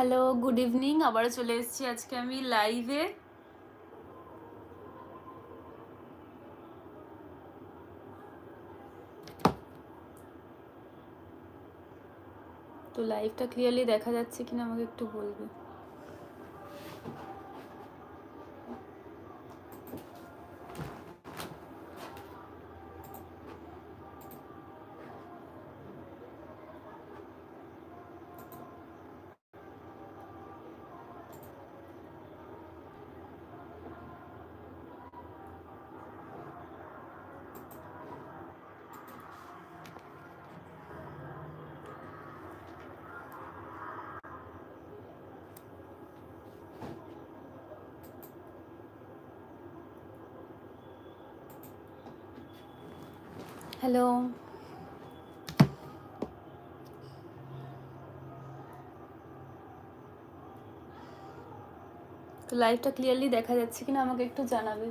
Hello good evening আবারও চলে এসেছি আজকে আমি লাইভে তো লাইভটা ক্লিয়ারলি দেখা যাচ্ছে কিনা আমাকে একটু বলবে। হ্যালো। তো লাইভটা ক্লিয়ারলি দেখা যাচ্ছে কিনা আমাকে একটু জানাবে।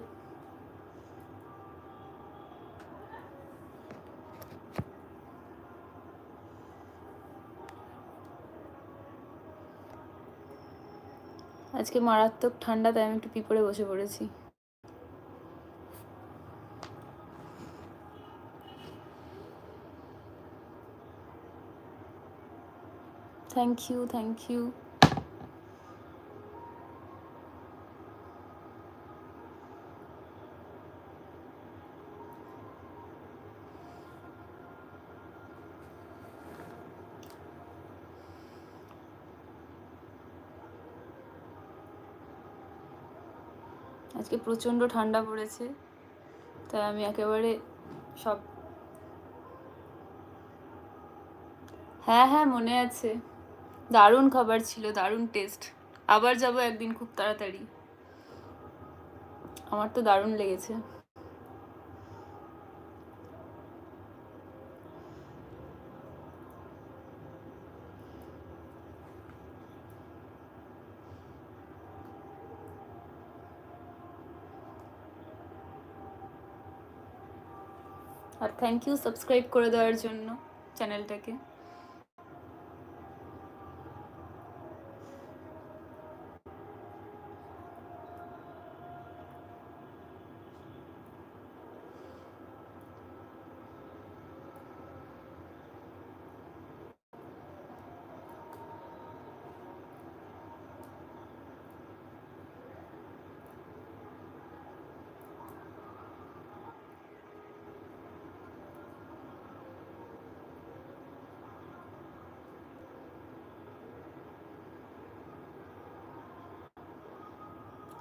আজকে মারাত্মক ঠান্ডা, তাই আমি একটু পিপড়ে বসে পড়েছি। থ্যাংক ইউ থ্যাংক ইউ আজকে প্রচণ্ড ঠান্ডা পড়েছে, তাই আমি একেবারে সব হ্যাঁ হ্যাঁ মনে আছে। দারুণ খাবার ছিল, দারুণ টেস্ট আবার যাব একদিন খুব তাড়াতাড়ি। আমার তো দারুণ লেগেছে। আর থ্যাংক ইউ সাবস্ক্রাইব করে দেওয়ার জন্য চ্যানেলটাকে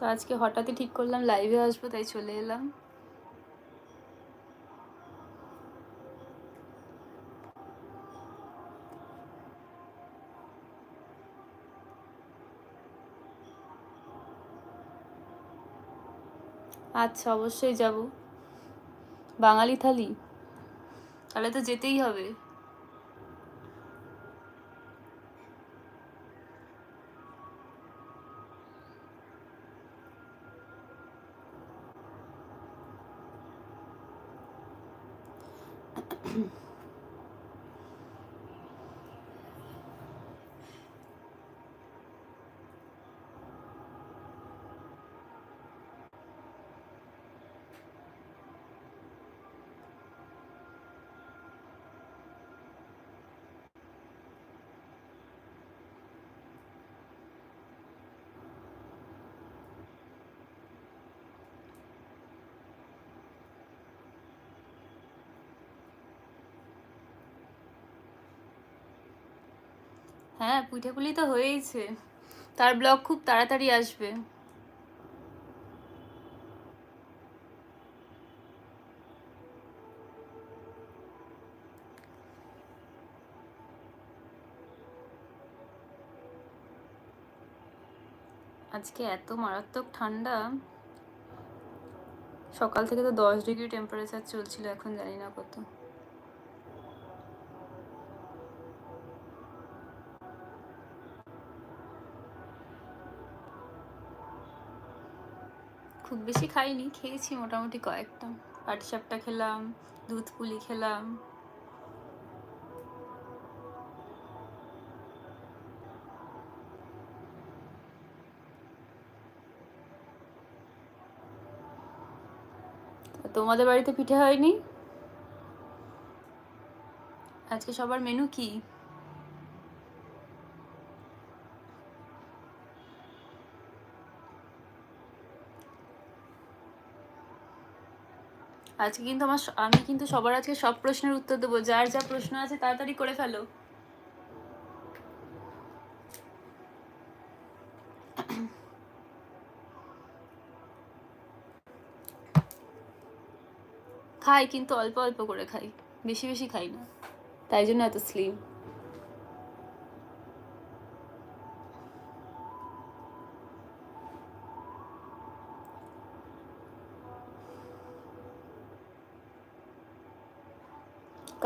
আজকে হঠাৎই ঠিক করলাম লাইভে আসব, তাই চলে এলাম। আচ্ছা অবশ্যই যাব। বাঙালি থালি? তাহলে তো যেতেই হবে। হ্যাঁ পিঠেপুলি তো হয়েইছে। তার ব্লগ খুব তাড়াতাড়ি আসবে। আজকে এত মারাত্মক ঠান্ডা। সকাল থেকে তো দশ ডিগ্রি টেম্পারেচার চলছিল, এখন জানি না কত। বেশি খাইনি, খেয়েছি মোটামুটি কয়েকটা। পাটিসাপটা খেলাম, দুধ পুলি খেলাম। তোমাদের বাড়িতে পিঠে হয়নি? আজকে সবার মেনু কি? আজকে কিন্তু আমার আমি কিন্তু সবার আজকে সব প্রশ্নের উত্তর দেবো। যার যা প্রশ্ন আছে তাড়াতাড়ি করে ফেলো। খাই কিন্তু অল্প অল্প করে খাই। বেশি বেশি খাই না। তাই জন্য এত স্লিম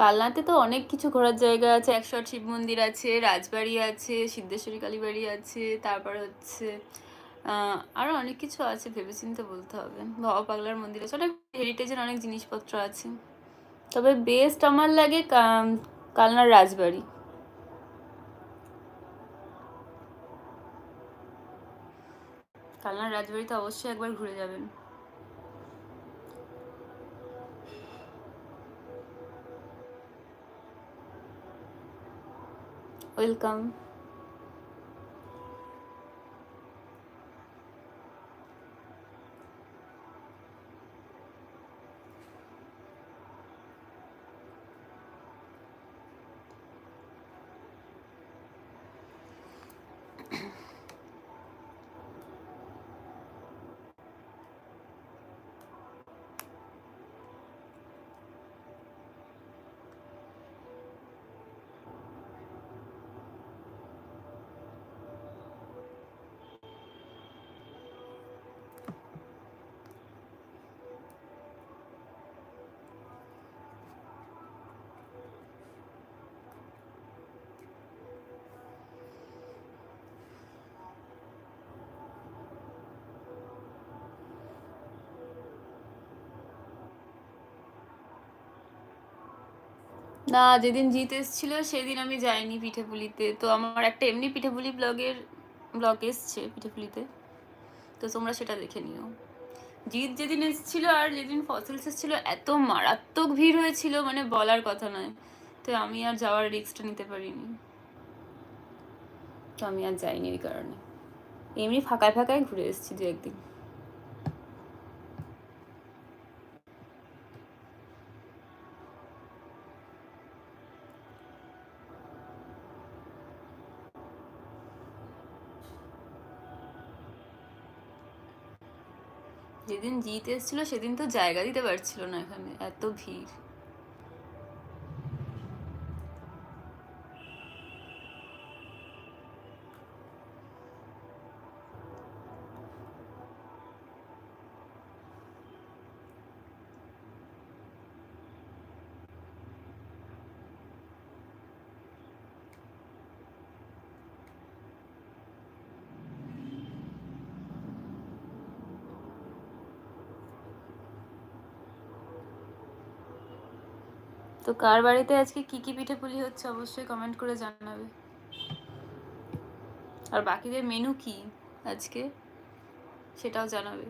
কালনাতে তো অনেক কিছু ঘোরার জায়গা আছে। একশো আট শিব মন্দির আছে রাজবাড়ি আছে সিদ্ধেশ্বরী কালীবাড়ি আছে তারপর হচ্ছে আহ, আরও অনেক কিছু আছে ভেবেচিন্তে বলতে হবে। বাবা পাগলার মন্দির আছে অনেক হেরিটেজের অনেক জিনিসপত্র আছে। তবে বেস্ট আমার লাগে কালনার রাজবাড়ি। কালনার রাজবাড়িতে অবশ্যই একবার ঘুরে যাবেন। ওয়েলকাম না, যেদিন জিত এসেছিল সেদিন আমি যাইনি পিঠেপুলিতে। তো আমার একটা এমনি পিঠেপুলি ব্লগের, ব্লগ এসছে পিঠেপুলিতে। তো তোমরা সেটা দেখে নিও। জিত যেদিন এসেছিল আর যেদিন ফসিলস এসেছিল, এত মারাত্মক ভিড় হয়েছিল মানে বলার কথা নয়। তো আমি আর যাওয়ার রিস্কটা নিতে পারিনি। তো আমি আর যাইনি ওই কারণে। এমনি ফাঁকায় ফাঁকায় ঘুরে এসেছি দু একদিন যেদিন জিত এসেছিল সেদিন তো জায়গা দিতে পারছিল না এখানে এত ভিড়। কার বাড়িতে আজকে কি কি পিঠে পুলি হচ্ছে অবশ্যই কমেন্ট করে জানাবে। আর বাকিদের মেনু কি আজকে সেটাও জানাবে।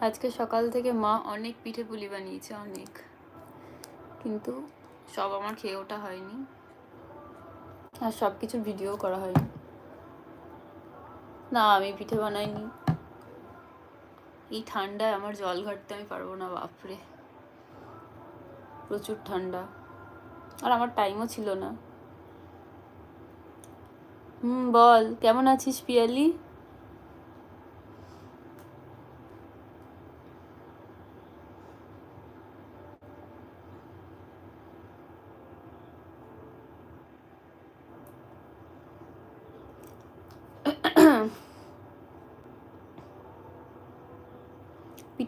আজকে সকাল থেকে মা অনেক পিঠে পুলি বানিয়েছে, অনেক। কিন্তু সব আমার খেয়ে ওঠা হয়নি। আর সব কিছু ভিডিও করা হয়নি। না, আমি পিঠে বানাইনি। এই ঠান্ডায় আমার জল ঘাটতে আমি পারব না, বাপরে। প্রচুর ঠান্ডা। আর আমার টাইমও ছিল না। হুম, বল, কেমন আছিস পিয়ালি?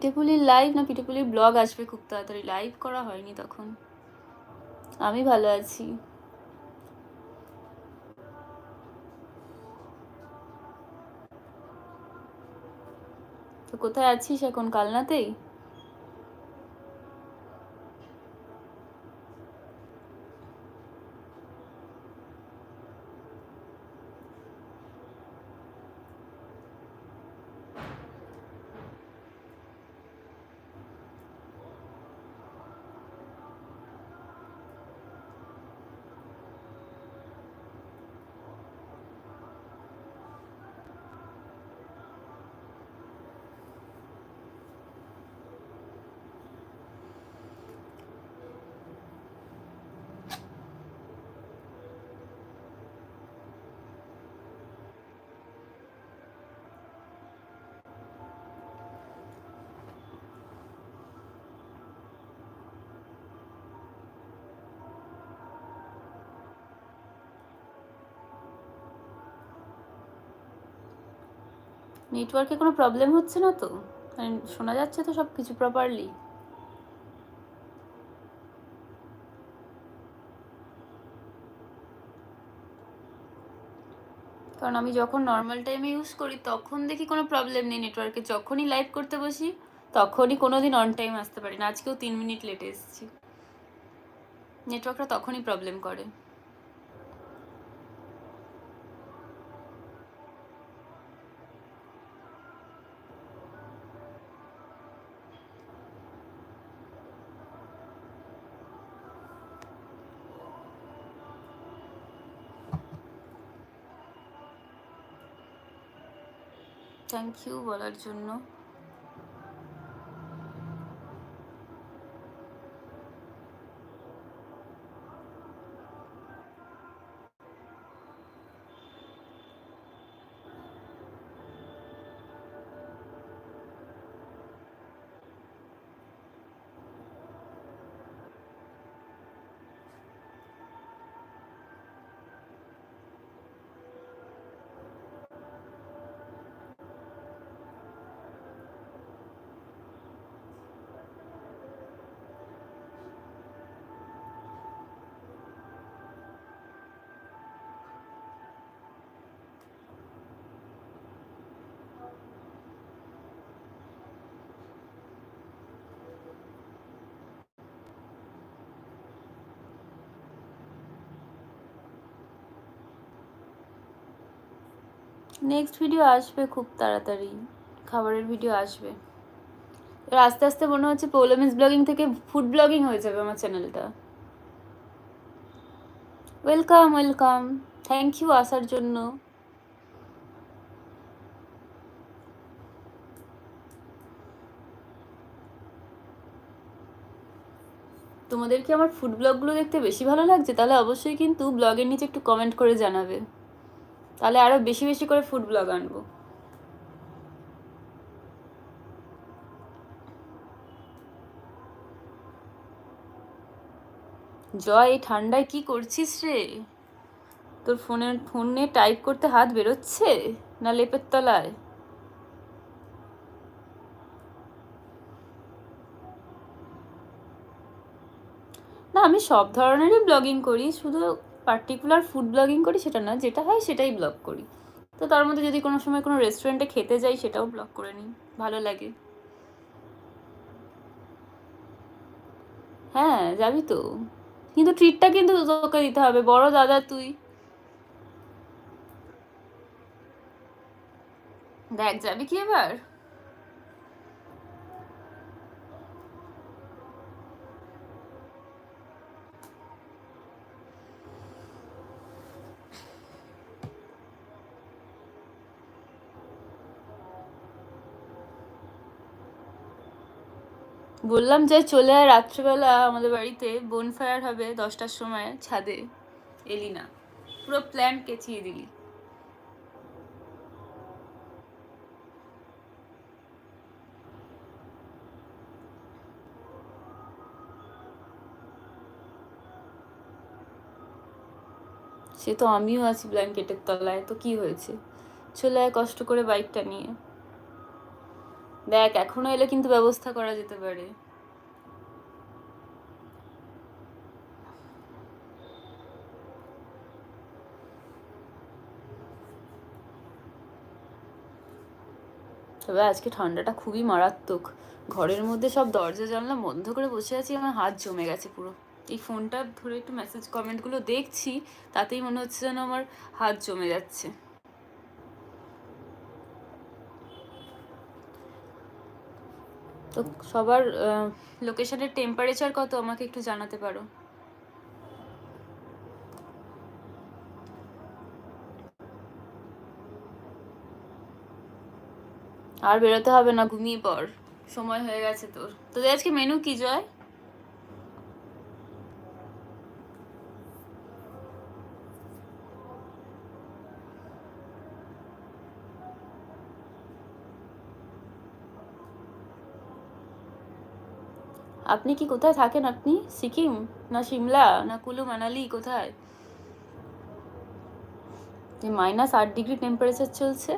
পিঠেপুলির লাইভ না পিঠেপুলির ব্লগ আসবে খুব তাড়াতাড়ি? লাইভ করা হয়নি তখন। আমি ভালো আছি। তো কোথায় আছিস এখন, কালনাতেই? নেটওয়ার্কে কোনো প্রবলেম হচ্ছে না তো? মানে শোনা যাচ্ছে তো সব কিছু প্রপারলি কারণ আমি যখন নর্মাল টাইমে ইউজ করি, তখন দেখি কোনো প্রবলেম নেই নেটওয়ার্কে। যখনই লাইভ করতে বসি, তখনই কোনো দিন অন টাইম আসতে পারি না। আজকেও তিন মিনিট লেটে এসেছি। নেটওয়ার্কটা তখনই প্রবলেম করে। থ্যাংক ইউ বলার জন্য। নেক্সট ভিডিও আসবে খুব তাড়াতাড়ি। খাবারের ভিডিও আসবে। এবার আস্তে আস্তে মনে হচ্ছে পৌলমিস ব্লগিং থেকে ফুড ব্লগিং হয়ে যাবে আমার চ্যানেলটা। ওয়েলকাম ওয়েলকাম থ্যাংক ইউ আসার জন্য। তোমাদের কি আমার ফুড ব্লগগুলো দেখতে বেশি ভালো লাগছে? তাহলে অবশ্যই কিন্তু ব্লগের নিচে একটু কমেন্ট করে জানাবে। তাহলে আরও বেশি বেশি করে ফুড ব্লগ আনব। জয়, এই ঠান্ডায় কি করছিস রে? তোর ফোনের ফোনে টাইপ করতে হাত বেরোচ্ছে না লেপের তলায়? না, আমি সব ধরনেরই ব্লগিং করি, শুধু পার্টিকুলার ফুড ব্লগিং করি, সেটা না, যেটা হয় সেটাই ব্লগ করি। তো তার মধ্যে যদি কোনো সময় কোনো রেস্টুরেন্টে খেতে যাই, সেটাও ব্লগ করে নিই, ভালো লাগে। হ্যাঁ যাবি তো। কিন্তু ট্রিটটা কিন্তু তোকে দিতে হবে, বড় দাদা তুই। দেখ, যাবি কি এবার? বললাম যে চলে আয় রাত্রেবেলা আমাদের বাড়িতে বোন ফায়ার হবে দশটার সময় ছাদে। এলি না পুরো প্ল্যান কেচিয়ে দিলি। সে তো আমিও আছি ব্ল্যাঙ্কেটের তলায়, তো কি হয়েছে? চলে আয় কষ্ট করে বাইকটা নিয়ে। দেখ, এখনও এলে কিন্তু ব্যবস্থা করা যেতে পারে। তবে আজকে ঠান্ডাটা খুবই মারাত্মক। ঘরের মধ্যে সব দরজা, জানলা বন্ধ করে বসে আছি, আমার হাত জমে গেছে পুরো। এই ফোনটা ধরে একটু মেসেজ কমেন্টগুলো দেখছি, তাতেই মনে হচ্ছে যেন আমার হাত জমে যাচ্ছে। তো সবার লোকেশনের টেম্পারেচার কত আমাকে একটু জানাতে পারো? আর বেরোতে হবে না, ঘুমিয়ে পর সময় হয়ে গেছে তোর। তোদের আজকে মেনু কি, জয়? আপনি কি কোথায় থাকেন আপনি? সিকিম? না সিমলা? না কুলু মানালি? কোথায়? যে মাইনাস আট ডিগ্রি টেম্পারেচার চলছে।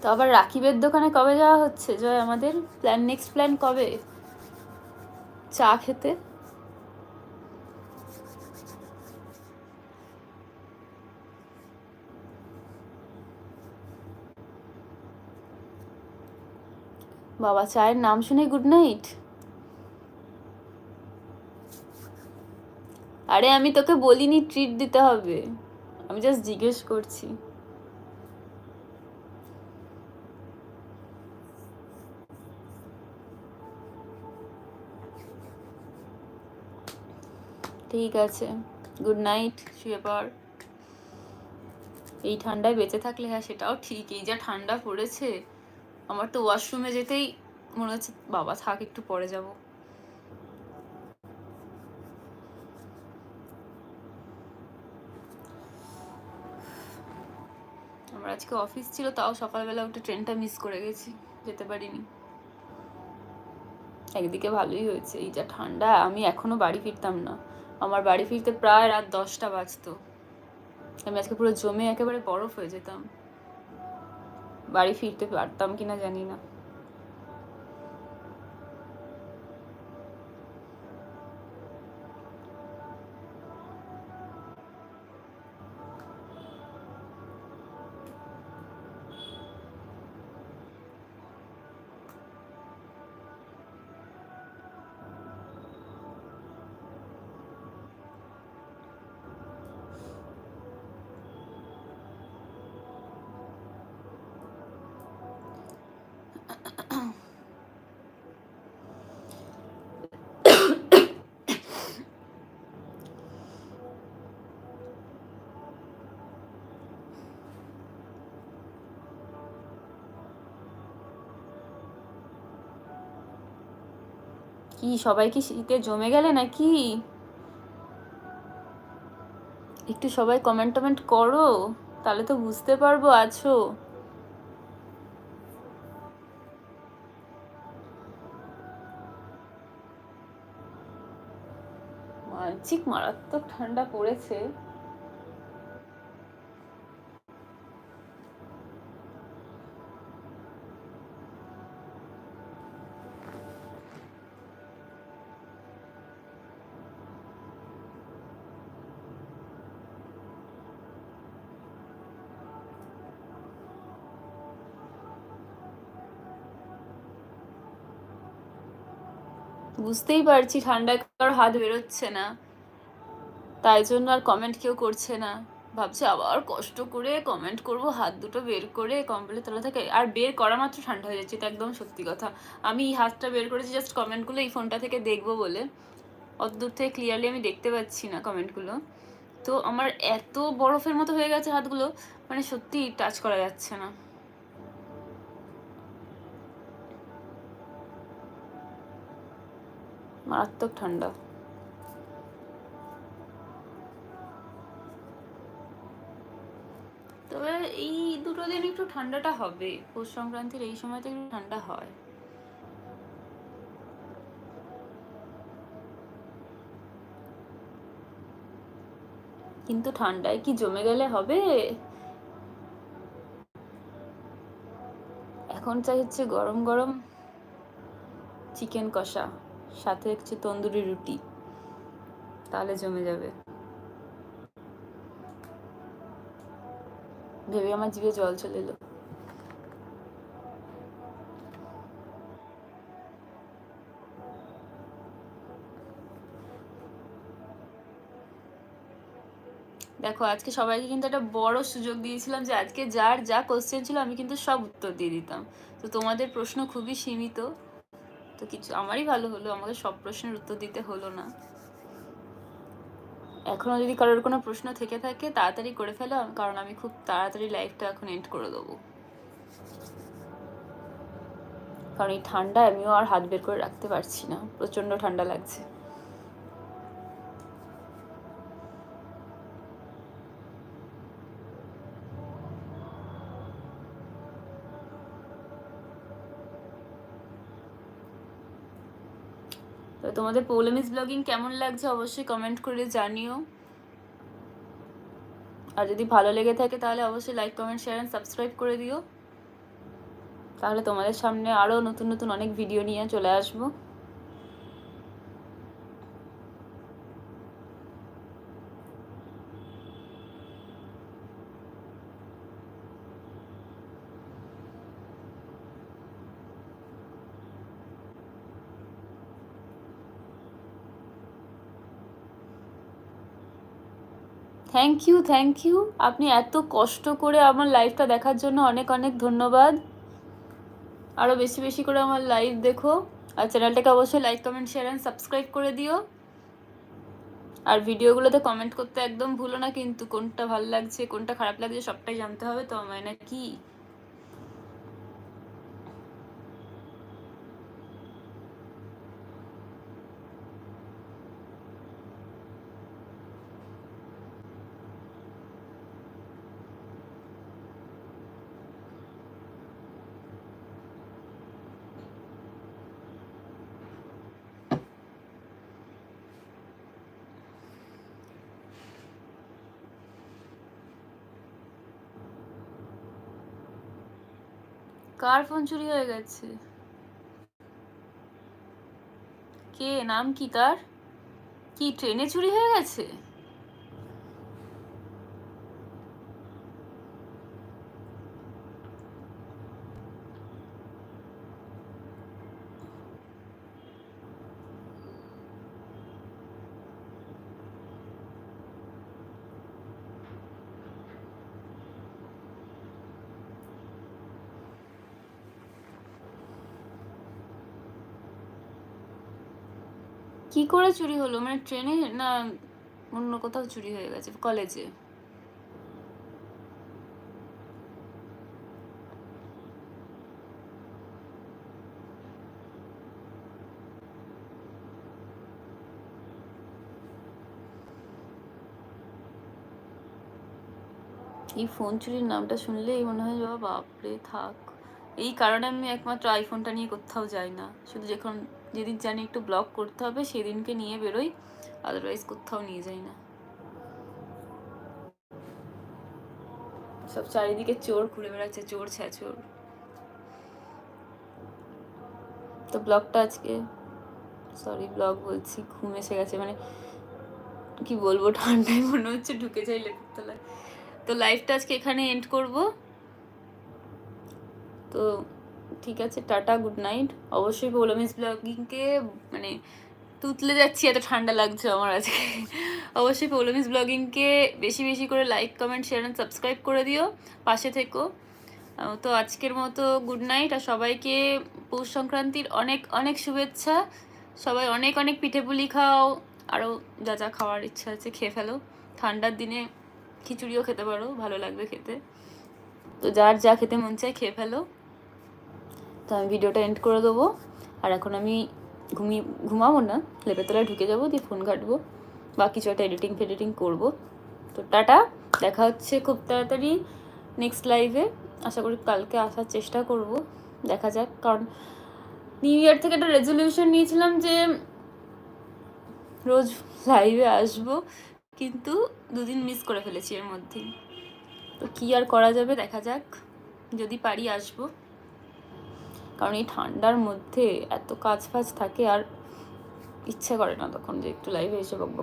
তো আবার রাকিবের দোকানে কবে যাওয়া হচ্ছে? জয়, আমাদের প্ল্যান নেক্সট প্ল্যান কবে? চা খেতে? বাবা, চায়ের নাম শুনে গুড নাইট আরে, আমি তোকে বলিনি ট্রিট দিতে হবে। আমি জাস্ট জিজ্ঞেস করছি। ঠিক আছে। গুড নাইট শুয়ে পড় এই ঠান্ডায় বেঁচে থাকলে হ্যাঁ সেটাও ঠিক এই যা ঠান্ডা পড়েছে, আমার তো ওয়াশরুমে যেতেই মনে হচ্ছে, বাবা, থাক, একটু পরে যাব। আমার আজকে অফিস ছিল, তাও সকালবেলা উঠে ট্রেনটা মিস করে গেছি, যেতে পারিনি। একদিকে ভালোই হয়েছে, এই যা ঠান্ডা, আমি এখনও বাড়ি ফিরতাম না। আমার বাড়ি ফিরতে প্রায় রাত দশটা বাজতো। আমি আজকে পুরো জমে একেবারে বরফ হয়ে যেতাম। বাড়ি ফিরতে পারতাম কিনা জানি না। কি, সবাই কি শীতে জমে গেলে নাকি? একটু সবাই কমেন্ট টমেন্ট করো, তাহলে তো বুঝতে পারব আছো। মারাত্মক ঠান্ডা পড়েছে। বুঝতেই পারছি ঠান্ডায় কারোর হাত বেরোচ্ছে না। তাই জন্য আর কমেন্ট কেউ করছে না। ভাবছে আবার কষ্ট করে কমেন্ট করব, হাত দুটো বের করে কম্বলের তলা থেকে আর বের করা মাত্র ঠান্ডা হয়ে যাচ্ছে, এটা একদম সত্যি কথা। আমি এই হাতটা বের করেছি জাস্ট কমেন্টগুলো এই ফোনটা থেকে দেখব বলে। অত দূর থেকে ক্লিয়ারলি আমি দেখতে পাচ্ছি না কমেন্টগুলো তো আমার এত বরফের মতো হয়ে গেছে হাতগুলো মানে সত্যি টাচ করা যাচ্ছে না। মারাত্মক ঠান্ডা। তবে এই দুটো দিন একটু ঠান্ডাটা হবে। পৌষ সংক্রান্তির এই সময়তে একটু ঠান্ডা হয়। কিন্তু ঠান্ডায় কি জমে গেলে হবে? এখন চাই হচ্ছে গরম গরম চিকেন কষা। সাথে হচ্ছে তন্দুরি রুটি। তাহলে জমে যাবে। ভেবে আমার জিভে জল চলে এলো। দেখো, আজকে সবাইকে কিন্তু একটা বড় সুযোগ দিয়েছিলাম যে আজকে যার যা কোশ্চেন ছিল আমি কিন্তু সব উত্তর দিয়ে দিতাম। তো তোমাদের প্রশ্ন খুবই সীমিত। তো কিছু আমারই ভালো হলো, আমাকে সব প্রশ্নের উত্তর দিতে হলো না। এখনও যদি কারোর কোনো প্রশ্ন থেকে থাকে, তাড়াতাড়ি করে ফেলো, কারণ আমি খুব তাড়াতাড়ি লাইফটা এখন এন্ড করে দেবো। কারণ এই ঠান্ডা আমিও আর হাত বের করে রাখতে পারছি না। প্রচণ্ড ঠান্ডা লাগছে। তো তোমাদের পৌলমিস ব্লগিং কেমন লাগছে অবশ্যই কমেন্ট করে জানিও। আর যদি ভালো লেগে থাকে তাহলে অবশ্যই like comment share and subscribe করে দিও। তাহলে তোমাদের সামনে আরও নতুন নতুন অনেক ভিডিও নিয়ে চলে আসব। থ্যাংক ইউ থ্যাংক ইউ আপনি এত কষ্ট করে আমার লাইভটা দেখার জন্য অনেক অনেক ধন্যবাদ। আরও বেশি বেশি করে আমার লাইভ দেখো। আর চ্যানেলটাকে অবশ্যই like comment share and subscribe করে দিও। আর ভিডিওগুলোতে কমেন্ট করতে একদম ভুলো না, কিন্তু কোনটা ভালো লাগছে, কোনটা খারাপ লাগছে সবটাই জানতে হবে, তো আমায় না কি কার ফোন চুরি হয়ে গেছে? কে? নাম কি তার? কি ট্রেনে চুরি হয়ে গেছে? কি করে চুরি হলো? মানে ট্রেনে না অন্য কোথাও চুরি হয়ে গেছে? কলেজে? এই ফোন চুরির নামটা শুনলেই মনে হয়, বাবা, বাপরে, থাক। এই কারণে আমি একমাত্র আইফোনটা নিয়ে কোথাও যাই না। শুধু যখন যেদিন জানি একটু ব্লগ করতে হবে, সেদিনকে নিয়ে বেরোই আদারওয়াইজ কোথাও নিয়ে যাই না। সব চারিদিকে চোর, ঘুরে বেড়াচ্ছে, চোর, ছ্যাচোর। তো ব্লগটা আজকে সরি ব্লগ বলছি, ঘুম এসে গেছে মানে কি বলব, ঠান্ডায় মনে হচ্ছে ঢুকে যাই লেপুর তো লাইফটা আজকে এখানে এন্ড করব। তো ঠিক আছে, টাটা গুড নাইট অবশ্যই পৌলমিস ব্লগিংকে মানে তুতলে যাচ্ছি, এত ঠান্ডা লাগছে আমার আজকে। অবশ্যই পৌলমিস ব্লগিংকে বেশি বেশি করে like comment share and subscribe করে দিও, পাশে থেকো। তো আজকের মতো গুড নাইট আর সবাইকে পৌষ সংক্রান্তির অনেক অনেক শুভেচ্ছা। সবাই অনেক অনেক পিঠে পুলি খাও আরও যা যা খাওয়ার ইচ্ছা আছে খেয়ে ফেলো। ঠান্ডার দিনে খিচুড়িও খেতে পারো, ভালো লাগবে খেতে। তো যার যা খেতে মন চায় খেয়ে ফেলো। তো আমি ভিডিওটা এন্ড করে দেবো। আর এখন আমি ঘুমিয়ে, ঘুমাবো না, লেপের তলায় ঢুকে যাব, দিয়ে ফোন ঘাটবো। বা কিছু একটা এডিটিং ফেডিটিং করব। তো টাটা, দেখা হচ্ছে খুব তাড়াতাড়ি নেক্সট লাইভে আশা করি কালকে আসার চেষ্টা করব, দেখা যাক। কারণ নিউ ইয়ার থেকে একটা রেজলিউশন নিয়েছিলাম যে রোজ লাইভে আসব, কিন্তু দুদিন মিস করে ফেলেছি এর মধ্যেই। তো কী আর করা যাবে, দেখা যাক। যদি পারি আসব। কারণ এই ঠান্ডার মধ্যে এত কাজ ফাজ থাকে আর ইচ্ছা করে না তখন যে একটু লাইভে এসে বকবক